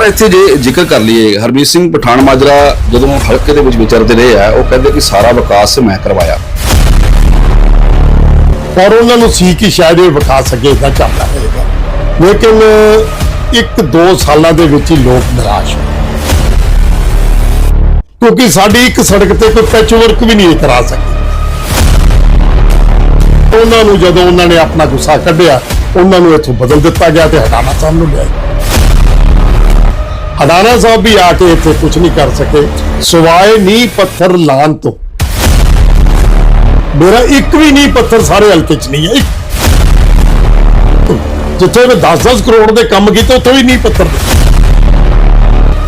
ਪਰ ਇੱਥੇ ਜੇ ਜ਼ਿਕਰ ਕਰ ਲਈਏ, ਹਰਮੀਤ ਸਿੰਘ ਪਠਾਨ ਮਾਜਰਾ ਜਦੋਂ ਹਲਕੇ ਦੇ ਵਿੱਚ ਵਿਚਰਦੇ ਰਹੇ ਆ, ਉਹ ਕਹਿੰਦੇ ਕਿ ਸਾਰਾ ਵਿਕਾਸ ਮੈਂ ਕਰਵਾਇਆ। ਪਰ ਉਹਨਾਂ ਨੂੰ ਸੀ ਕਿ ਸ਼ਾਇਦ ਇਹ ਵਿਕਾਸ ਸਕੇ ਤਾਂ ਚੱਲਦਾ ਰਹੇਗਾ। ਲੇਕਿਨ ਇੱਕ ਦੋ ਸਾਲਾਂ ਦੇ ਵਿੱਚ ਹੀ ਲੋਕ ਨਿਰਾਸ਼ ਹੋ ਕਿਉਂਕਿ ਸਾਡੀ ਇੱਕ ਸੜਕ ਤੇ ਕੋਈ ਪੈਚ ਵਰਕ ਵੀ ਨਹੀਂ ਕਰਾ ਸਕੇ ਉਹਨਾਂ ਨੂੰ ਜਦੋਂ ਉਹਨਾਂ ਨੇ ਆਪਣਾ ਗੁੱਸਾ ਕੱਢਿਆ, ਉਹਨਾਂ ਨੂੰ ਇੱਥੋਂ ਬਦਲ ਦਿੱਤਾ ਗਿਆ ਤੇ ਹਟਾਣਾ ਸਾਹਿਬ ਨੂੰ। ਲਿਆਏ ਸਾਹਿਬ ਵੀ ਆ ਕੇ ਇੱਥੇ ਕੁਝ ਨਹੀਂ ਕਰ ਸਕੇ। ਸਿਵਾਏ ਨੀ ਪੱਥਰ ਲਾਣ ਤੋਂ। ਮੇਰਾ ਇੱਕ ਵੀ ਨਹੀਂ ਪੱਥਰ ਸਾਰੇ ਹਲਕੇ ਚ ਨਹੀਂ ਹੈ। ਜਿੱਥੇ ਮੈਂ 10-10 ਕਰੋੜ ਦੇ ਕੰਮ ਕੀਤੇ, ਉੱਥੇ ਵੀ ਨਹੀਂ ਪੱਥਰ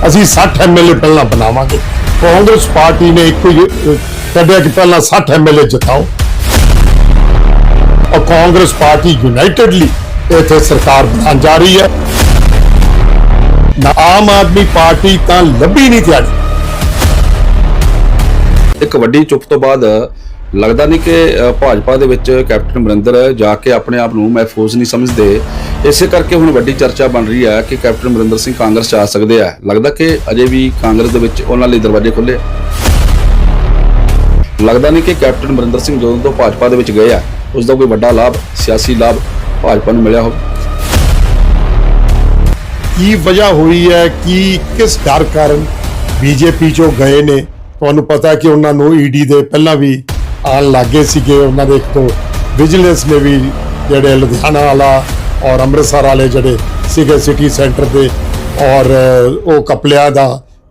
ਅਸੀਂ 60 ਐਮਐਲਏ ਪਹਿਲਾਂ ਬਣਾਵਾਂਗੇ। ਕਾਂਗਰਸ ਪਾਰਟੀ ਨੇ ਇੱਕ ਕੱਢਿਆ ਕਿ ਪਹਿਲਾਂ 60 ਐਮਐਲਏ ਜਿਤਾਓ। ਔਰ ਕਾਂਗਰਸ ਪਾਰਟੀ ਯੂਨਾਈਟਿਡਲੀ ਇੱਥੇ ਸਰਕਾਰ ਬਣਾਉਣ ਜਾ ਰਹੀ ਹੈ। ਨਾ ਆਮ ਆਦਮੀ ਪਾਰਟੀ ਤਾਂ ਲੱਭੀ ਨਹੀਂ ਤਿਆਰੀ ਇੱਕ ਵੱਡੀ ਚੁੱਪ ਤੋਂ ਬਾਅਦ ਲੱਗਦਾ ਨਹੀਂ ਕਿ ਭਾਜਪਾ ਦੇ ਵਿੱਚ ਕੈਪਟਨ ਅਮਰਿੰਦਰ ਜਾ ਕੇ ਆਪਣੇ ਆਪ ਨੂੰ ਮਹਿਫੂਜ਼ ਨਹੀਂ ਸਮਝਦੇ। ਇਸੇ ਕਰਕੇ ਹੁਣ ਵੱਡੀ ਚਰਚਾ ਬਣ ਰਹੀ ਹੈ ਕਿ ਕੈਪਟਨ ਅਮਰਿੰਦਰ ਸਿੰਘ ਕਾਂਗਰਸ ਚ ਆ ਸਕਦੇ ਆ। ਲੱਗਦਾ ਕਿ ਅਜੇ ਵੀ ਕਾਂਗਰਸ ਦੇ ਵਿੱਚ ਉਹਨਾਂ ਲਈ ਦਰਵਾਜ਼ੇ ਖੁੱਲੇ ਲੱਗਦਾ ਨਹੀਂ ਕਿ ਕੈਪਟਨ ਅਮਰਿੰਦਰ ਸਿੰਘ ਜਦੋਂ ਤੋਂ ਭਾਜਪਾ ਦੇ ਵਿੱਚ ਗਏ ਆ ਉਸ ਦਾ ਕੋਈ ਵੱਡਾ ਲਾਭ, ਸਿਆਸੀ ਲਾਭ ਭਾਜਪਾ ਨੂੰ ਮਿਲਿਆ ਹੋਵੇ। ਕੀ ਵਜ੍ਹਾ ਹੋਈ ਹੈ? ਕੀ, ਕਿਸ ਡਰ ਕਾਰਨ ਬੀਜੇਪੀ ਚੋਂ ਗਏ ਨੇ? ਤੁਹਾਨੂੰ ਪਤਾ ਕਿ ਉਹਨਾਂ ਨੂੰ ਈਡੀ ਦੇ ਪਹਿਲਾਂ ਵੀ ਆਣ ਲੱਗੇ ਸੀਗੇ। ਉਹਨਾਂ ਦੇ ਇੱਕ ਤੋਂ ਵਿਜੀਲੈਂਸ ਨੇ ਵੀ ਜਿਹੜੇ ਲੁਧਿਆਣਾ ਵਾਲਾ ਔਰ ਅੰਮ੍ਰਿਤਸਰ ਵਾਲੇ ਜਿਹੜੇ ਸੀਗੇ ਸਿਟੀ ਸੈਂਟਰ ਦੇ ਔਰ ਉਹ ਕਪਲਿਆ ਦਾ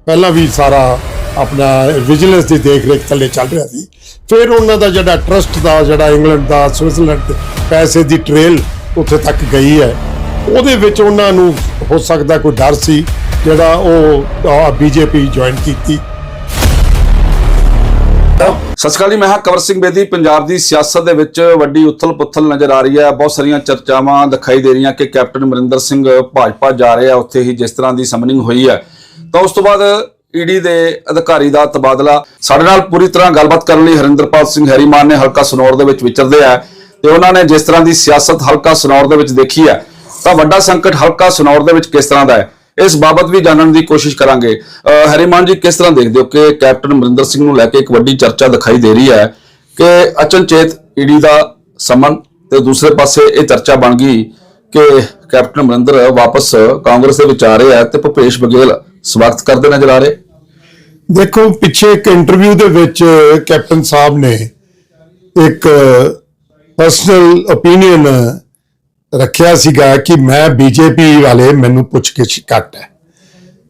ਪਹਿਲਾਂ ਵੀ ਸਾਰਾ ਆਪਣਾ ਵਿਜੀਲੈਂਸ ਦੀ ਦੇਖ ਰੇਖ ਥੱਲੇ ਚੱਲ ਰਿਹਾ ਸੀ। ਫਿਰ ਉਹਨਾਂ ਦਾ ਜਿਹੜਾ ਟਰਸਟ ਦਾ, ਜਿਹੜਾ ਇੰਗਲੈਂਡ ਦਾ, ਸਵਿਟਜ਼ਰਲੈਂਡ ਪੈਸੇ ਦੀ ਟ੍ਰੇਲ ਉੱਥੇ ਤੱਕ ਗਈ ਹੈ। ਉਹਦੇ ਵਿੱਚ ਉਹਨਾਂ ਨੂੰ ਹੋ ਸਕਦਾ ਕੋਈ ਡਰ ਸੀ, ਜਿਹੜਾ ਉਹ ਬੀਜੇਪੀ ਜੁਆਇਨ ਕੀਤੀ। ਸਤਿ ਸ਼੍ਰੀ ਅਕਾਲ ਜੀ, ਮੈਂ ਹਾਂ ਕਵਰ ਸਿੰਘ ਬੇਦੀ, ਪੰਜਾਬ ਦੀ ਸਿਆਸਤ ਦੇ ਵਿੱਚ ਵੱਡੀ ਉਥਲ-ਪੁਥਲ ਨਜ਼ਰ ਆ ਰਹੀ ਹੈ। ਬਹੁਤ ਸਾਰੀਆਂ ਚਰਚਾਵਾਂ ਦਿਖਾਈ ਦੇ ਰਹੀਆਂ ਕਿ ਕੈਪਟਨ ਅਮਰਿੰਦਰ ਸਿੰਘ ਭਾਜਪਾ ਜਾ ਰਹੇ ਆ, ਉੱਥੇ ਹੀ ਜਿਸ ਤਰ੍ਹਾਂ ਦੀ ਸਮਨਿੰਗ ਹੋਈ ਹੈ। ਤਾਂ ਉਸ ਤੋਂ ਬਾਅਦ ਈਡੀ ਦੇ ਅਧਿਕਾਰੀ ਦਾ ਤਬਾਦਲਾ। ਸਾਡੇ ਨਾਲ ਪੂਰੀ ਤਰ੍ਹਾਂ ਗੱਲਬਾਤ ਕਰਨ ਲਈ ਹਰਿੰਦਰਪਾਲ ਸਿੰਘ ਹੈਰੀਮਾਨ ਨੇ ਹਲਕਾ ਸਨੌਰ ਦੇ ਵਿੱਚ ਵਿਚਰਦੇ ਆ ਤੇ ਉਹਨਾਂ ਨੇ ਜਿਸ ਤਰ੍ਹਾਂ ਦੀ ਸਿਆਸਤ ਹਲਕਾ ਸਨੌਰ ਦੇ ਵਿੱਚ ਦੇਖੀ ਹੈ ਤਾਂ ਵੱਡਾ ਸੰਕਟ ਹਲਕਾ ਸਨੌਰ ਦੇ ਵਿੱਚ ਕਿਸ ਤਰ੍ਹਾਂ ਦਾ ਹੈ? ਇਸ ਬਾਬਤ ਵੀ ਜਾਣਨ ਦੀ ਕੋਸ਼ਿਸ਼ ਕਰਾਂਗੇ। ਹਰੀਮਾਨ ਜੀ, ਕਿਸ ਤਰ੍ਹਾਂ ਦੇਖਦੇ ਹੋ ਕਿ ਕੈਪਟਨ ਅਮਰਿੰਦਰ ਸਿੰਘ ਨੂੰ ਲੈ ਕੇ ਇੱਕ ਵੱਡੀ ਚਰਚਾ ਦਿਖਾਈ ਦੇ ਰਹੀ ਹੈ ਕਿ ਅਚਨਚੇਤ ਈਡੀ ਦਾ ਸਮਨ ਤੇ ਦੂਸਰੇ ਪਾਸੇ ਇਹ ਚਰਚਾ ਬਣ ਗਈ ਕਿ ਕੈਪਟਨ ਅਮਰਿੰਦਰ ਵਾਪਸ ਕਾਂਗਰਸ ਦੇ ਵਿੱਚ ਆ ਰਹੇ ਆ ਤੇ ਭੁਪੇਸ਼ ਬਘੇਲ ਸਵਾਗਤ ਕਰਦੇ ਨਜ਼ਰ ਆ ਰਹੇ। ਦੇਖੋ, ਪਿੱਛੇ ਇੱਕ ਇੰਟਰਵਿਊ ਦੇ ਵਿੱਚ ਕੈਪਟਨ ਸਾਹਿਬ ਨੇ ਇੱਕ ਪਰਸਨਲ ਓਪੀਨੀਅਨ ਰੱਖਿਆ ਸੀਗਾ ਕਿ ਮੈਂ ਬੀਜੇਪੀ ਵਾਲੇ ਮੈਨੂੰ ਪੁੱਛ ਕੇ ਘੱਟ ਹੈ।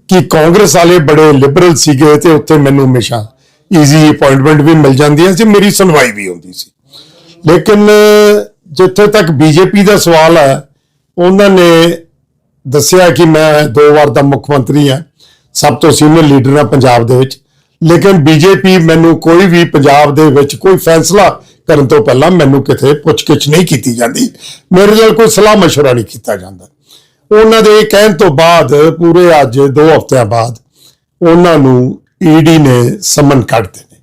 ਕਿ ਕਾਂਗਰਸ ਵਾਲੇ ਬੜੇ ਲਿਬਰਲ ਸੀਗੇ ਤੇ ਉੱਥੇ ਮੈਨੂੰ ਹਮੇਸ਼ਾ ਈਜ਼ੀ ਅਪਾਇੰਟਮੈਂਟ ਵੀ ਮਿਲ ਜਾਂਦੀਆਂ ਸੀ, ਮੇਰੀ ਸੁਣਵਾਈ ਵੀ ਹੁੰਦੀ ਸੀ। ਲੇਕਿਨ ਜਿੱਥੇ ਤੱਕ ਬੀਜੇਪੀ ਦਾ ਸਵਾਲ ਹੈ, ਉਹਨਾਂ ਨੇ ਦੱਸਿਆ ਕਿ ਮੈਂ ਦੋ ਵਾਰ ਦਾ ਮੁੱਖ ਮੰਤਰੀ ਹਾਂ, ਸਭ ਤੋਂ ਸੀਨੀਅਰ ਲੀਡਰ ਹਾਂ ਪੰਜਾਬ ਦੇ ਵਿੱਚ। ਲੇਕਿਨ ਬੀਜੇਪੀ ਮੈਨੂੰ ਕੋਈ ਵੀ ਪੰਜਾਬ ਦੇ ਵਿੱਚ ਕੋਈ ਫੈਸਲਾ ਕਰਨ ਤੋਂ ਪਹਿਲਾਂ ਮੈਨੂੰ ਕਿਤੇ ਪੁੱਛਗਿੱਛ ਨਹੀਂ ਕੀਤੀ ਜਾਂਦੀ ਮੇਰੇ ਨਾਲ ਕੋਈ ਸਲਾਹ مشورہ ਨਹੀਂ ਕੀਤਾ ਜਾਂਦਾ ਉਹਨਾਂ ਦੇ ਇਹ ਕਹਿਣ ਤੋਂ ਬਾਅਦ ਪੂਰੇ ਅੱਜ 2 ਹਫ਼ਤਿਆਂ ਬਾਅਦ ਉਹਨਾਂ ਨੂੰ ਈਡੀ ਨੇ ਸਮਨ ਕੱਢਦੇ ਨੇ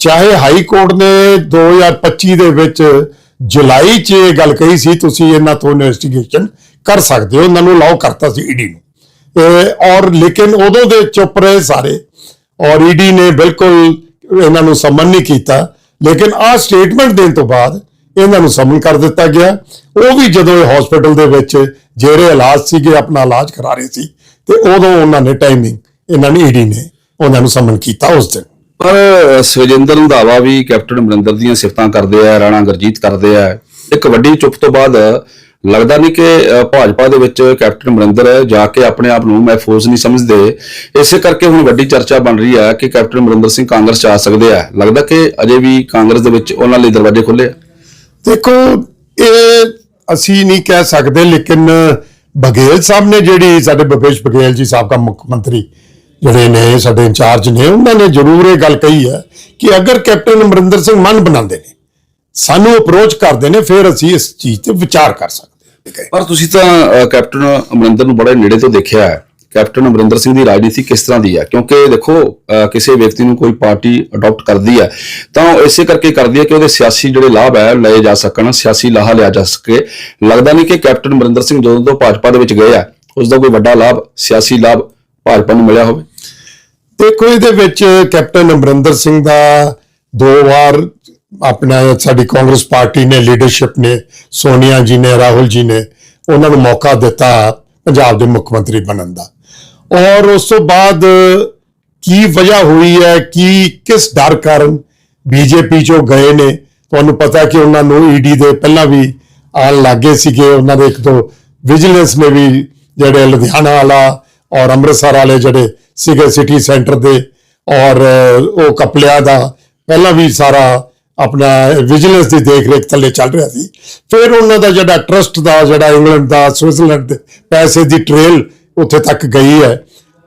ਚਾਹੇ ਹਾਈ ਕੋਰਟ ਨੇ 2025 ਦੇ ਵਿੱਚ ਜੁਲਾਈ 'ਚ ਇਹ ਗੱਲ ਕਹੀ ਸੀ ਤੁਸੀਂ ਇਹਨਾਂ ਤੋਂ ਇਨਵੈਸਟੀਗੇਸ਼ਨ ਕਰ ਸਕਦੇ ਹੋ ਉਹਨਾਂ ਨੂੰ ਅਲਾਉ ਕਰਤਾ ਸੀ ਈਡੀ ਨੂੰ ਇਹ ਔਰ ਲੇਕਿਨ ਉਦੋਂ ਦੇ ਚੁੱਪ ਰਹੇ ਸਾਰੇ ਔਰ ਈਡੀ ਨੇ ਬਿਲਕੁਲ ਇਹਨਾਂ ਨੂੰ ਸਮਨ ਨਹੀਂ ਕੀਤਾ ਲੇਕਿਨ ਆਹ ਸਟੇਟਮੈਂਟ ਦੇਣ ਤੋਂ ਬਾਅਦ ਇਹਨਾਂ ਨੂੰ ਸਮਨ ਕਰ ਦਿੱਤਾ ਗਿਆ। ਉਹ ਵੀ ਜਦੋਂ ਇਹ ਹਸਪੀਟਲ ਦੇ ਵਿੱਚ ਜਿਹੜੇ ਇਲਾਜ ਸੀਗੇ, ਆਪਣਾ ਇਲਾਜ ਕਰਾ ਰਹੇ ਸੀ, ਤੇ ਉਦੋਂ ਉਹਨਾਂ ਨੇ ਟਾਈਮਿੰਗ ਇਹਨਾਂ ਨੇ ਈਡੀ ਨੇ ਉਹਨਾਂ ਨੂੰ ਸਮਨ ਕੀਤਾ ਉਸ ਦਿਨ। ਪਰ ਸੁਖਜਿੰਦਰ ਰੰਧਾਵਾ ਵੀ ਕੈਪਟਨ ਅਮਰਿੰਦਰ ਦੀਆਂ ਸਿਫਤਾਂ ਕਰਦੇ ਆ, ਰਾਣਾ ਗੁਰਜੀਤ ਕਰਦੇ ਆ। ਇੱਕ ਵੱਡੀ ਚੁੱਪ ਤੋਂ ਬਾਅਦ ਲੱਗਦਾ ਨਹੀਂ ਕਿ ਭਾਜਪਾ ਦੇ ਵਿੱਚ ਕੈਪਟਨ ਅਮਰਿੰਦਰ ਜਾ ਕੇ ਆਪਣੇ ਆਪ ਨੂੰ ਮਹਿਫੂਜ਼ ਨਹੀਂ ਸਮਝਦੇ। ਇਸੇ ਕਰਕੇ ਹੁਣ ਵੱਡੀ ਚਰਚਾ ਬਣ ਰਹੀ ਹੈ ਕਿ ਕੈਪਟਨ ਅਮਰਿੰਦਰ ਸਿੰਘ ਕਾਂਗਰਸ ਚ ਆ ਸਕਦੇ ਆ। ਲੱਗਦਾ ਕਿ ਅਜੇ ਵੀ ਕਾਂਗਰਸ ਦੇ ਵਿੱਚ ਉਹਨਾਂ ਲਈ ਦਰਵਾਜ਼ੇ ਖੁੱਲੇ ਆ। ਦੇਖੋ, ਇਹ ਅਸੀਂ ਨਹੀਂ ਕਹਿ ਸਕਦੇ, ਲੇਕਿਨ ਬਘੇਲ ਸਾਹਿਬ ਨੇ ਜਿਹੜੀ ਸਾਡੇ ਭੁਪੇਸ਼ ਬਘੇਲ ਜੀ ਸਾਬਕਾ ਮੁੱਖ ਮੰਤਰੀ ਜਿਹੜੇ ਨੇ, ਸਾਡੇ ਇੰਚਾਰਜ ਨੇ, ਉਹਨਾਂ ਨੇ ਜ਼ਰੂਰ ਇਹ ਗੱਲ ਕਹੀ ਹੈ ਕਿ ਅਗਰ ਕੈਪਟਨ ਅਮਰਿੰਦਰ ਸਿੰਘ ਮਨ ਬਣਾਉਂਦੇ ਨੇ, ਸਾਨੂੰ ਅਪਰੋਚ ਕਰਦੇ ਨੇ, ਫਿਰ ਅਸੀਂ ਇਸ ਚੀਜ਼ ਤੇ ਵਿਚਾਰ ਕਰ ਸਕਦੇ ਪਰ ਤੁਸੀਂ ਤਾਂ ਕੈਪਟਨ ਅਮਰਿੰਦਰ ਨੂੰ ਬੜੇ ਨੇੜੇ ਤੋਂ ਦੇਖਿਆ ਹੈ। ਕੈਪਟਨ ਅਮਰਿੰਦਰ ਸਿੰਘ ਦੀ ਰਾਜਨੀਤੀ ਕਿਸ ਤਰ੍ਹਾਂ ਦੀ ਹੈ? ਕਿਉਂਕਿ ਦੇਖੋ ਕਿਸੇ ਵਿਅਕਤੀ ਨੂੰ ਕੋਈ ਪਾਰਟੀ ਅਡਾਪਟ ਕਰਦੀ ਹੈ ਤਾਂ ਉਹ ਇਸੇ ਕਰਕੇ ਕਰਦੀ ਹੈ ਕਿ ਉਹਦੇ ਸਿਆਸੀ ਜਿਹੜੇ ਲਾਭ ਹੈ ਲਏ ਜਾ ਸਕਣ ਸਿਆਸੀ ਲਾਹਾ ਲਿਆ ਜਾ ਸਕੇ। ਲੱਗਦਾ ਨਹੀਂ ਕਿ ਕੈਪਟਨ ਅਮਰਿੰਦਰ ਸਿੰਘ ਜਦੋਂ ਤੋਂ ਭਾਜਪਾ ਦੇ ਵਿੱਚ ਗਏ ਆ ਉਸ ਦਾ ਕੋਈ ਵੱਡਾ ਲਾਭ ਸਿਆਸੀ ਲਾਭ ਭਾਜਪਾ ਨੂੰ ਮਿਲਿਆ ਹੋਵੇ? ਦੇਖੋ ਇਹਦੇ ਵਿੱਚ ਕੈਪਟਨ ਅਮਰਿੰਦਰ ਸਿੰਘ ਦਾ ਦੋ ਵਾਰ ਆਪਣਾ ਸਾਡੀ ਕਾਂਗਰਸ ਪਾਰਟੀ ਨੇ ਲੀਡਰਸ਼ਿਪ ਨੇ, ਸੋਨੀਆ ਜੀ ਨੇ, ਰਾਹੁਲ ਜੀ ਨੇ, ਉਹਨਾਂ ਨੂੰ ਮੌਕਾ ਦਿੱਤਾ ਪੰਜਾਬ ਦੇ ਮੁੱਖ ਮੰਤਰੀ ਬਣਨ ਦਾ। ਔਰ ਉਸ ਤੋਂ ਬਾਅਦ ਕੀ ਵਜ੍ਹਾ ਹੋਈ ਹੈ, ਕਿ, ਕਿਸ ਡਰ ਕਾਰਨ ਬੀਜੇਪੀ ਚੋਂ ਗਏ ਨੇ, ਤੁਹਾਨੂੰ ਪਤਾ ਕਿ ਉਹਨਾਂ ਨੂੰ ਈਡੀ ਦੇ ਪਹਿਲਾਂ ਵੀ ਆਉਣ ਲੱਗੇ ਸੀਗੇ, ਉਹਨਾਂ ਦੇ ਇੱਕ ਦੋ ਵਿਜੀਲੈਂਸ ਨੇ ਵੀ ਜਿਹੜੇ ਲੁਧਿਆਣਾ ਵਾਲਾ ਔਰ ਅੰਮ੍ਰਿਤਸਰ ਵਾਲੇ ਜਿਹੜੇ ਸੀਗੇ ਸਿਟੀ ਸੈਂਟਰ ਦੇ, ਔਰ ਉਹ ਕਪਲਿਆ ਦਾ ਪਹਿਲਾਂ ਵੀ ਸਾਰਾ ਆਪਣਾ ਵਿਜੀਲੈਂਸ ਦੀ ਦੇਖ ਰੇਖ ਥੱਲੇ ਚੱਲ ਰਿਹਾ ਸੀ। ਫਿਰ ਉਹਨਾਂ ਦਾ ਜਿਹੜਾ ਟਰਸਟ ਦਾ, ਜਿਹੜਾ ਇੰਗਲੈਂਡ ਦਾ ਸਵਿਟਜ਼ਰਲੈਂਡ ਦੇ ਪੈਸੇ ਦੀ ਟ੍ਰੇਲ ਉੱਥੇ ਤੱਕ ਗਈ ਹੈ।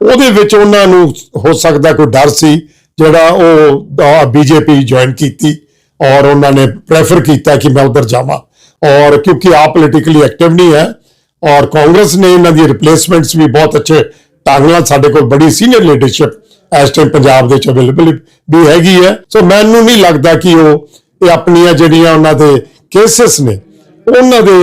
ਉਹਦੇ ਵਿੱਚ ਉਹਨਾਂ ਨੂੰ ਹੋ ਸਕਦਾ ਕੋਈ ਡਰ ਸੀ, ਜਿਹੜਾ ਉਹ ਬੀਜੇਪੀ ਜੁਆਇਨ ਕੀਤੀ ਔਰ ਉਹਨਾਂ ਨੇ ਪ੍ਰੈਫਰ ਕੀਤਾ ਕਿ ਮੈਂ ਉਧਰ ਜਾਵਾਂ। ਔਰ ਕਿਉਂਕਿ ਆਪ ਪੋਲੀਟੀਕਲੀ ਐਕਟਿਵ ਨਹੀਂ ਹੈ ਔਰ ਕਾਂਗਰਸ ਨੇ ਇਹਨਾਂ ਦੀ ਰਿਪਲੇਸਮੈਂਟਸ ਵੀ ਬਹੁਤ ਅੱਛੇ ਢੰਗ ਨਾਲ ਸਾਡੇ ਕੋਲ ਬੜੀ ਸੀਨੀਅਰ ਲੀਡਰਸ਼ਿਪ ਇਸ ਟਾਈਮ ਪੰਜਾਬ ਦੇ ਵਿੱਚ ਅਵੇਲੇਬਲ ਵੀ ਹੈਗੀ ਹੈ। ਸੋ ਮੈਨੂੰ ਨਹੀਂ ਲੱਗਦਾ ਕਿ ਉਹ ਇਹ ਆਪਣੀਆਂ ਜਿਹੜੀਆਂ ਉਹਨਾਂ ਦੇ ਕੇਸਸ ਨੇ, ਉਹਨਾਂ ਦੇ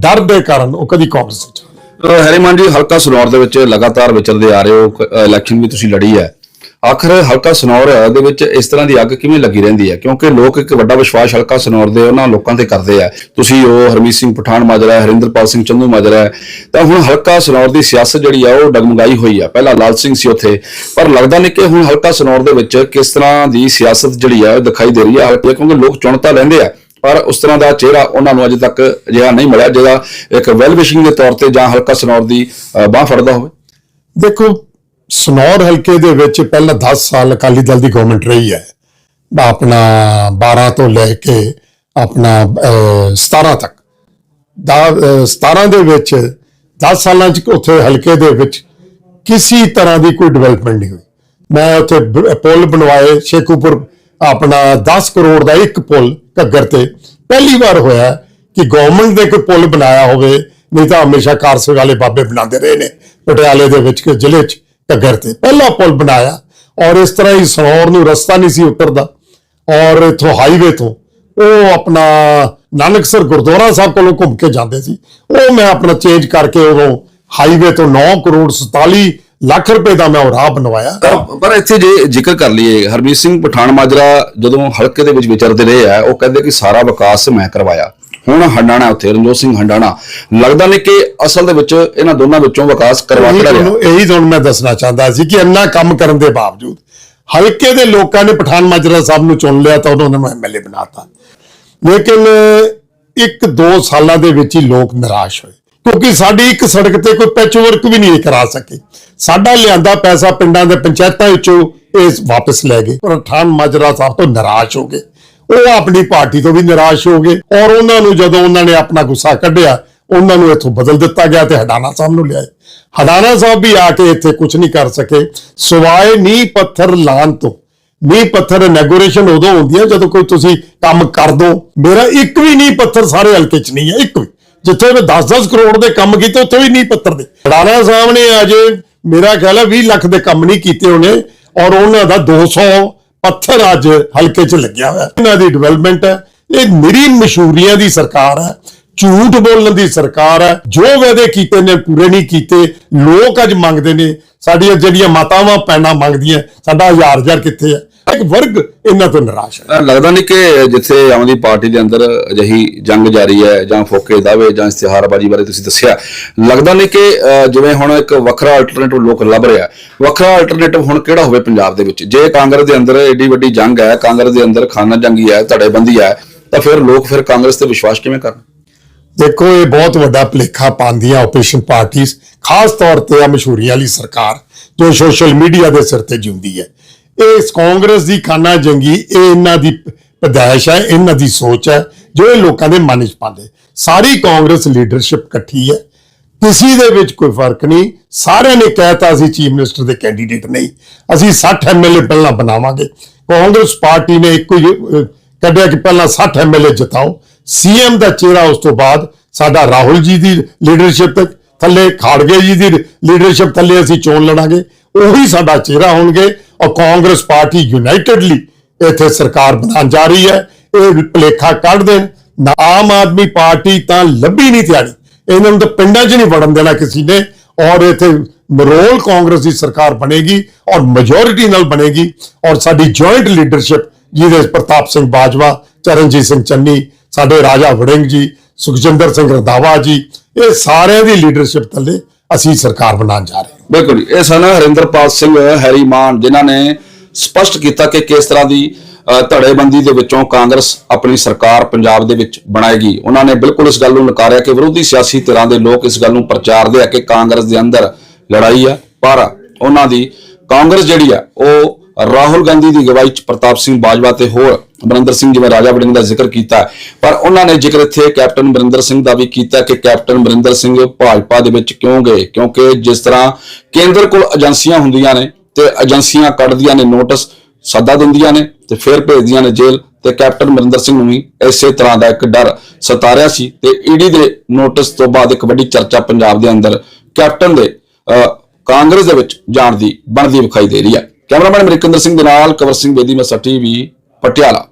ਡਰ ਦੇ ਕਾਰਨ ਉਹ ਕਦੀ ਕਾਂਗਰਸ ਵਿੱਚ ਹੈਰੀਮਾਨ ਜੀ, ਹਲਕਾ ਸਨੌਰ ਦੇ ਵਿੱਚ ਲਗਾਤਾਰ ਵਿਚਰਦੇ ਆ ਰਹੇ ਹੋ। ਇਲੈਕਸ਼ਨ ਵੀ ਤੁਸੀਂ ਲੜੀ ਹੈ। ਆਖਰ ਹਲਕਾ ਸਨੌਰ ਦੇ ਵਿੱਚ ਇਸ ਤਰ੍ਹਾਂ ਦੀ ਅੱਗ ਕਿਵੇਂ ਲੱਗੀ ਰਹਿੰਦੀ ਹੈ? ਕਿਉਂਕਿ ਲੋਕ ਇੱਕ ਵੱਡਾ ਵਿਸ਼ਵਾਸ ਹਲਕਾ ਸਨੌਰ ਦੇ ਉਹਨਾਂ ਲੋਕਾਂ ਤੇ ਕਰਦੇ ਆ। ਤੁਸੀਂ ਉਹ ਹਰਮੀਤ ਸਿੰਘ ਪਠਾਨ ਮਾਜਰਾ ਹਰਿੰਦਰਪਾਲ ਸਿੰਘ ਚੰਦੂ ਮਾਜਰਾ ਹੈ, ਤਾਂ ਹੁਣ ਹਲਕਾ ਸਨੌਰ ਦੀ ਸਿਆਸਤ ਜਿਹੜੀ ਆ ਉਹ ਡਗਮਗਾਈ ਹੋਈ ਆ। ਪਹਿਲਾਂ ਲਾਲ ਸਿੰਘ ਸੀ ਉੱਥੇ, ਪਰ ਲੱਗਦਾ ਨਹੀਂ ਕਿ ਹੁਣ ਹਲਕਾ ਸਨੌਰ ਦੇ ਵਿੱਚ ਕਿਸ ਤਰ੍ਹਾਂ ਦੀ ਸਿਆਸਤ ਜਿਹੜੀ ਆ ਦਿਖਾਈ ਦੇ ਰਹੀ ਆ। ਕਿਉਂਕਿ ਲੋਕ ਚੁਣਤਾ ਲੈਂਦੇ ਆ, ਪਰ ਉਸ ਤਰ੍ਹਾਂ ਦਾ ਚਿਹਰਾ ਉਹਨਾਂ ਨੂੰ ਅਜੇ ਤੱਕ ਅਜਿਹਾ ਨਹੀਂ ਮਿਲਿਆ ਜਿਹੜਾ ਇੱਕ ਵੈਲ ਵਿਸ਼ਿੰਗ ਦੇ ਤੌਰ ਤੇ ਜਾਂ ਹਲਕਾ ਸਨੌਰ ਦੀ ਬਾਹ ਫੜਦਾ ਹੋਵੇ। ਦੇਖੋ ਸਨੌਰ ਹਲਕੇ ਦੇ ਵਿੱਚ ਪਹਿਲਾਂ 10 ਸਾਲ ਅਕਾਲੀ ਦਲ ਦੀ ਗਵਰਨਮੈਂਟ ਰਹੀ ਹੈ। ਆਪਣਾ 12 ਤੋਂ ਲੈ ਕੇ ਆਪਣਾ ਅਹ, 17 ਤੱਕ। ਦਾ ਅਹ, 17 ਦੇ ਵਿੱਚ 10 ਸਾਲਾਂ ਚ ਉੱਥੇ ਹਲਕੇ ਦੇ ਵਿੱਚ ਕਿਸੇ ਤਰ੍ਹਾਂ ਦੀ ਕੋਈ ਡਿਵੈਲਪਮੈਂਟ ਨਹੀਂ ਹੋਈ। ਮੈਂ ਉੱਥੇ ਪੁਲ ਬਣਵਾਏ ਸ਼ੇਖੂਪੁਰ ਆਪਣਾ 10 ਕਰੋੜ ਦਾ ਇੱਕ ਪੁਲ ਘੱਗਰ ਤੇ। ਪਹਿਲੀ ਵਾਰ ਹੋਇਆ ਕਿ ਗਵਰਨਮੈਂਟ ਨੇ ਕੋਈ ਪੁਲ ਬਣਾਇਆ ਹੋਵੇ ਨਹੀਂ ਤਾਂ ਹਮੇਸ਼ਾ ਕਾਰਸੇ ਵਾਲੇ ਬਾਬੇ ਬਣਾਉਂਦੇ ਰਹੇ ਨੇ। ਪਟਿਆਲੇ ਦੇ ਵਿੱਚ ਕਿ ਜ਼ਿਲ੍ਹੇ 'ਚ। ਘੱਗਰ ਤੇ। ਪਹਿਲਾ ਪੁਲ ਬਣਾਇਆ ਔਰ ਇਸ ਤਰ੍ਹਾਂ ਹੀ ਸਨੌਰ ਨੂੰ ਰਸਤਾ ਨਹੀਂ ਸੀ ਉਤਰਦਾ। ਔਰ ਇਥੋਂ ਹਾਈਵੇ ਤੋਂ ਉਹ ਆਪਣਾ ਨਾਨਕਸਰ ਗੁਰਦੁਆਰਾ ਸਾਹਿਬ ਕੋਲੋਂ ਘੁੰਮ ਕੇ ਜਾਂਦੇ ਸੀ। ਉਹ ਮੈਂ ਆਪਣਾ ਚੇਂਜ ਕਰਕੇ ਉਦੋਂ ਹਾਈਵੇ ਤੋਂ 9 ਕਰੋੜ 47 ਲੱਖ ਰੁਪਏ ਦਾ ਮੈਂ ਉਹ ਰਾਹ ਬਣਵਾਇਆ। ਪਰ- ਇੱਥੇ ਜੇ ਜ਼ਿਕਰ ਕਰ ਲਈਏ, ਹਰਮੀਤ ਸਿੰਘ ਪਠਾਨ ਮਾਜਰਾ ਜਦੋਂ ਹਲਕੇ ਦੇ ਵਿੱਚ ਵਿਚਰਦੇ ਰਹੇ ਆ, ਉਹ ਕਹਿੰਦੇ ਕਿ ਸਾਰਾ ਵਿਕਾਸ ਮੈਂ ਕਰਵਾਇਆ। ਹੁਣ ਹੰਡਾਣਾ ਉੱਥੇ ਰਣਜੋਤ ਸਿੰਘ ਹੰਡਾਣਾ। ਲੱਗਦਾ ਨਹੀਂ ਕਿ ਅਸਲ ਦੇ ਵਿੱਚ ਇਹਨਾਂ ਦੋਨਾਂ ਵਿੱਚੋਂ ਵਿਕਾਸ ਕਰਵਾ ਕਿਹੜਾ ਰਿਹਾ ਇਹੀ ਤੁਹਾਨੂੰ ਮੈਂ ਦੱਸਣਾ ਚਾਹੁੰਦਾ ਸੀ ਕਿ ਇੰਨਾ ਕੰਮ ਕਰਨ ਦੇ ਬਾਵਜੂਦ ਹਲਕੇ ਦੇ ਲੋਕਾਂ ਨੇ ਪਠਾਨ ਮਾਜਰਾ ਸਾਹਿਬ ਨੂੰ ਚੁਣ ਲਿਆ ਤਾਂ ਉਹਨਾਂ ਨੂੰ ਐਮਐਲਏ ਬਣਾਤਾ। ਲੇਕਿਨ ਇੱਕ ਦੋ ਸਾਲਾਂ ਦੇ ਵਿੱਚ ਹੀ ਲੋਕ ਨਿਰਾਸ਼ ਹੋਏ। ਕਿਉਂਕਿ ਸਾਡੀ ਇੱਕ ਸੜਕ ਤੇ ਕੋਈ ਪੈਚ ਵਰਕ ਵੀ ਨਹੀਂ ਕਰਾ ਸਕੇ। ਸਾਡਾ ਲਿਆਂਦਾ ਪੈਸਾ ਪਿੰਡਾਂ ਦੇ ਪੰਚਾਇਤਾਂ ਵਿੱਚੋਂ ਇਹ ਵਾਪਸ ਲੈ ਗਏ। ਪਠਾਨ ਮਾਜਰਾ ਸਾਹਿਬ ਤੋਂ ਨਿਰਾਸ਼ ਹੋ ਗਏ। ਉਹ ਆਪਣੀ ਪਾਰਟੀ ਤੋਂ ਵੀ ਨਿਰਾਸ਼ ਹੋ ਗਏ ਔਰ ਉਹਨਾਂ ਨੂੰ ਜਦੋਂ ਉਹਨਾਂ ਨੇ ਆਪਣਾ ਗੁੱਸਾ ਕੱਢਿਆ, ਉਹਨਾਂ ਨੂੰ ਇੱਥੋਂ ਬਦਲ ਦਿੱਤਾ ਗਿਆ ਤੇ ਹਡਾਣਾ ਸਾਹਿਬ ਨੂੰ ਲਿਆਏ। ਹਡਾਣਾ ਸਾਹਿਬ ਵੀ ਆ ਕੇ ਇੱਥੇ ਕੁਝ ਨਹੀਂ ਕਰ ਸਕੇ। ਸਿਵਾਏ ਨੀਂਹ ਪੱਥਰ ਲਾਣ ਤੋਂ। ਨੀਂਹ ਪੱਥਰ ਇਨੈਗੋਰੇਸ਼ਨ ਉਦੋਂ ਹੁੰਦੀ ਹੈ ਜਦੋਂ ਕੋਈ ਤੁਸੀਂ ਕੰਮ ਕਰ ਦੋ। ਮੇਰਾ ਇੱਕ ਵੀ ਨੀਂਹ ਪੱਥਰ ਸਾਰੇ ਹਲਕੇ 'ਚ ਨਹੀਂ ਹੈ ਇੱਕ ਵੀ। ਜਿੱਥੇ ਮੈਂ 10-10 ਕਰੋੜ ਦੇ ਕੰਮ ਕੀਤੇ, ਉੱਥੇ ਵੀ ਨੀਂਹ ਪੱਥਰ ਦੇ। ਹਡਾਣਾ ਸਾਹਿਬ ਨੇ ਅਜੇ ਮੇਰਾ ਖਿਆਲ ਹੈ 20 ਲੱਖ ਦੇ ਕੰਮ ਨਹੀਂ ਕੀਤੇ ਉਹਨੇ ਔਰ ਉਹਨਾਂ ਦਾ 200 ਪੱਥਰ ਅੱਜ ਹਲਕੇ 'ਚ ਲੱਗਿਆ ਹੋਇਆ। ਇਹਨਾਂ ਦੀ ਡਿਵੈਲਪਮੈਂਟ ਹੈ। ਇਹ ਨਿਰੀ ਮਸ਼ਹੂਰੀਆਂ ਦੀ ਸਰਕਾਰ ਹੈ। ਝੂਠ ਬੋਲਣ ਦੀ ਸਰਕਾਰ ਹੈ। ਜੋ ਵਾਅਦੇ ਕੀਤੇ ਨੇ, ਪੂਰੇ ਨਹੀਂ ਕੀਤੇ। ਲੋਕ ਅੱਜ ਮੰਗਦੇ ਨੇ। ਸਾਡੀਆਂ ਜਿਹੜੀਆਂ ਮਾਤਾਵਾਂ ਪੈਣਾ ਮੰਗਦੀਆਂ, ਸਾਡਾ ਹਜ਼ਾਰ ਹਜ਼ਾਰ ਕਿੱਥੇ ਹੈ? ਇੱਕ ਵਰਗ ਇਹਨਾਂ ਤੋਂ ਨਿਰਾਸ਼ ਹੈ ਲੱਗਦਾ ਨਹੀਂ ਕਿ ਜਿੱਥੇ ਆਮ ਆਦਮੀ ਪਾਰਟੀ ਦੇ ਅੰਦਰ ਅਜਿਹੀ ਜੰਗ ਜਾਰੀ ਹੈ ਜਾਂ ਫੋਕੇ ਦਾਅਵੇ ਜਾਂ ਇਸ਼ਤਿਹਾਰਬਾਜ਼ੀ ਬਾਰੇ ਤੁਸੀਂ ਦੱਸਿਆ ਲੱਗਦਾ ਨਹੀਂ ਕਿ ਜਿਵੇਂ ਹੁਣ ਇੱਕ ਵੱਖਰਾ ਅਲਟਰਨੇਟਿਵ ਲੋਕ ਲੱਭ ਰਿਹਾ ਵੱਖਰਾ ਅਲਟਰਨੇਟਿਵ ਹੁਣ ਕਿਹੜਾ ਹੋਵੇ ਪੰਜਾਬ ਦੇ ਵਿੱਚ? ਜੇ ਕਾਂਗਰਸ ਦੇ ਅੰਦਰ ਏਡੀ ਵੱਡੀ ਜੰਗ ਹੈ ਕਾਂਗਰਸ ਦੇ ਅੰਦਰ ਖਾਨਾ ਜੰਗੀ ਹੈ ਧੜੇਬੰਦੀ ਹੈ ਤਾਂ ਫਿਰ ਲੋਕ ਫਿਰ ਕਾਂਗਰਸ ਤੇ ਵਿਸ਼ਵਾਸ ਕਿਵੇਂ ਕਰਨ? ਦੇਖੋ ਇਹ ਬਹੁਤ ਵੱਡਾ ਭਲੇਖਾ ਪਾਉਂਦੀਆਂ ਆਪੋਜੀਸ਼ਨ ਪਾਰਟੀਆਂ ਖਾਸ ਤੌਰ ਤੇ ਆ ਮਸ਼ਹੂਰੀਆਂ ਵਾਲੀ ਸਰਕਾਰ ਜੋ ਸੋਸ਼ਲ ਮੀਡੀਆ ਦੇ ਸਿਰ ਤੇ ਜਿਉਂਦੀ ਹੈ। ਇਹ ਕਾਂਗਰਸ ਦੀ ਖਾਨਾ ਜੰਗੀ, ਇਹ ਇਹਨਾਂ ਦੀ ਪਦਾਇਸ਼ ਹੈ, ਇਹਨਾਂ ਦੀ ਸੋਚ ਹੈ, ਜੋ ਇਹ ਲੋਕਾਂ ਦੇ ਮਨ 'ਚ ਪਾਉਂਦੇ ਸਾਰੀ ਕਾਂਗਰਸ ਲੀਡਰਸ਼ਿਪ ਇਕੱਠੀ ਹੈ। ਕਿਸੇ ਦੇ ਵਿੱਚ ਕੋਈ ਫ਼ਰਕ ਨਹੀਂ। ਸਾਰਿਆਂ ਨੇ ਕਹਿਤਾ ਅਸੀਂ ਚੀਫ ਮਿਨਿਸਟਰ ਦੇ ਕੈਂਡੀਡੇਟ ਨਹੀਂ। ਅਸੀਂ 60 ਐਮਐਲਏ ਪਹਿਲਾਂ ਬਣਾਵਾਂਗੇ। ਕਾਂਗਰਸ ਪਾਰਟੀ ਨੇ ਇੱਕੋ ਹੀ ਕੱਢਿਆ ਕਿ ਪਹਿਲਾਂ 60 ਐਮਐਲਏ ਜਿਤਾਓ। ਸੀਐਮ ਦਾ ਚਿਹਰਾ ਉਸ ਤੋਂ ਬਾਅਦ ਸਾਡਾ ਰਾਹੁਲ ਜੀ ਦੀ ਲੀਡਰਸ਼ਿਪ ਥੱਲੇ, ਖਾੜਗੇ ਜੀ ਦੀ ਲੀਡਰਸ਼ਿਪ ਥੱਲੇ ਅਸੀਂ ਚੋਣ ਲੜਾਂਗੇ। ਉਹੀ ਸਾਡਾ ਚਿਹਰਾ ਹੋਣਗੇ। ਔਰ ਕਾਂਗਰਸ ਪਾਰਟੀ ਯੂਨਾਈਟਿਡਲੀ ਇੱਥੇ ਸਰਕਾਰ ਬਣਾਉਣ ਜਾ ਰਹੀ ਹੈ। ਇਹ ਭਲੇਖਾ ਕੱਢ ਦੇਣ। ਨਾ ਆਮ ਆਦਮੀ ਪਾਰਟੀ ਤਾਂ ਲੱਭੀ ਨਹੀਂ ਤਿਆਰੀ ਇਹਨਾਂ ਨੂੰ ਤਾਂ ਪਿੰਡਾਂ 'ਚ ਨਹੀਂ ਵੜਨ ਦੇਣਾ ਕਿਸੇ ਨੇ। ਔਰ ਇੱਥੇ ਮਰੋਲ ਕਾਂਗਰਸ ਦੀ ਸਰਕਾਰ ਬਣੇਗੀ ਔਰ ਮੈਜੋਰਿਟੀ ਨਾਲ ਬਣੇਗੀ। ਔਰ ਸਾਡੀ ਜੁਆਇੰਟ ਲੀਡਰਸ਼ਿਪ ਜਿਹਦੇ ਪ੍ਰਤਾਪ ਸਿੰਘ ਬਾਜਵਾ, ਚਰਨਜੀਤ ਸਿੰਘ ਚੰਨੀ, ਸਾਡੇ ਰਾਜਾ ਵੜਿੰਗ ਜੀ, ਸੁਖਜਿੰਦਰ ਸਿੰਘ ਰੰਧਾਵਾ ਜੀ, ਇਹ ਸਾਰਿਆਂ ਦੀ ਲੀਡਰਸ਼ਿਪ ਥੱਲੇ ਅਸੀਂ ਸਰਕਾਰ ਬਣਾਉਣ ਜਾ ਰਹੇ ਬਿਲਕੁਲ ਜੀ। ਇਹ ਸਨ ਹਰਿੰਦਰਪਾਲ ਸਿੰਘ, ਹੈਰੀ ਮਾਨ, ਜਿਨ੍ਹਾਂ ਨੇ ਸਪਸ਼ਟ ਕੀਤਾ ਕਿ ਕਿਸ ਤਰ੍ਹਾਂ ਦੀ ਧੜੇਬੰਦੀ ਦੇ ਵਿੱਚੋਂ ਕਾਂਗਰਸ ਆਪਣੀ ਸਰਕਾਰ ਪੰਜਾਬ ਦੇ ਵਿੱਚ ਬਣਾਏਗੀ ਉਹਨਾਂ ਨੇ ਬਿਲਕੁਲ ਇਸ ਗੱਲ ਨੂੰ ਨਕਾਰਿਆ ਕਿ ਵਿਰੋਧੀ ਸਿਆਸੀ ਧਿਰਾਂ ਦੇ ਲੋਕ ਇਸ ਗੱਲ ਨੂੰ ਪ੍ਰਚਾਰਦੇ ਆ ਕਿ ਕਾਂਗਰਸ ਦੇ ਅੰਦਰ ਲੜਾਈ ਆ, ਪਰ ਉਹਨਾਂ ਦੀ ਕਾਂਗਰਸ ਜਿਹੜੀ ਆ, ਉਹ ਰਾਹੁਲ ਗਾਂਧੀ ਦੀ ਅਗਵਾਈ ਚ ਪ੍ਰਤਾਪ ਸਿੰਘ ਬਾਜਵਾ ਤੇ ਹੋਰ ਅਮਰਿੰਦਰ ਸਿੰਘ ਜਿਵੇਂ ਰਾਜਾ ਵੜਿੰਗ ਦਾ ਜ਼ਿਕਰ ਕੀਤਾ ਪਰ ਉਹਨਾਂ ਨੇ ਜ਼ਿਕਰ ਇੱਥੇ ਕੈਪਟਨ ਅਮਰਿੰਦਰ ਸਿੰਘ ਦਾ ਵੀ ਕੀਤਾ ਕਿ ਕੈਪਟਨ ਅਮਰਿੰਦਰ ਸਿੰਘ ਭਾਜਪਾ ਦੇ ਵਿੱਚ ਕਿਉਂ ਗਏ? ਕਿਉਂਕਿ ਜਿਸ ਤਰ੍ਹਾਂ ਕੇਂਦਰ ਕੋਲ ਏਜੰਸੀਆਂ ਹੁੰਦੀਆਂ ਨੇ ਤੇ ਏਜੰਸੀਆਂ ਕੱਢਦੀਆਂ ਨੇ ਨੋਟਿਸ, ਸੱਦਾ ਦਿੰਦੀਆਂ ਨੇ ਤੇ ਫਿਰ ਭੇਜਦੀਆਂ ਨੇ ਜੇਲ੍ਹ ਤੇ ਕੈਪਟਨ ਅਮਰਿੰਦਰ ਸਿੰਘ ਨੂੰ ਵੀ ਇਸੇ ਤਰ੍ਹਾਂ ਦਾ ਇੱਕ ਡਰ ਸਤਾਰਿਆ ਸੀ ਤੇ ਈਡੀ ਦੇ ਨੋਟਿਸ ਤੋਂ ਬਾਅਦ ਇੱਕ ਵੱਡੀ ਚਰਚਾ ਪੰਜਾਬ ਦੇ ਅੰਦਰ ਕੈਪਟਨ ਦੇ ਕਾਂਗਰਸ ਦੇ ਵਿੱਚ ਜਾਣ ਦੀ ਬਣਦੀ ਵਿਖਾਈ ਦੇ ਰਹੀ ਹੈ। ਕੈਮਰਾਮੈਨ ਅਮਰਿਕੰਦਰ ਸਿੰਘ ਦੇ ਨਾਲ ਕਵਰ ਸਿੰਘ ਬੇਦੀ ਮਸਾ ਟੀਵੀ ਪਟਿਆਲਾ।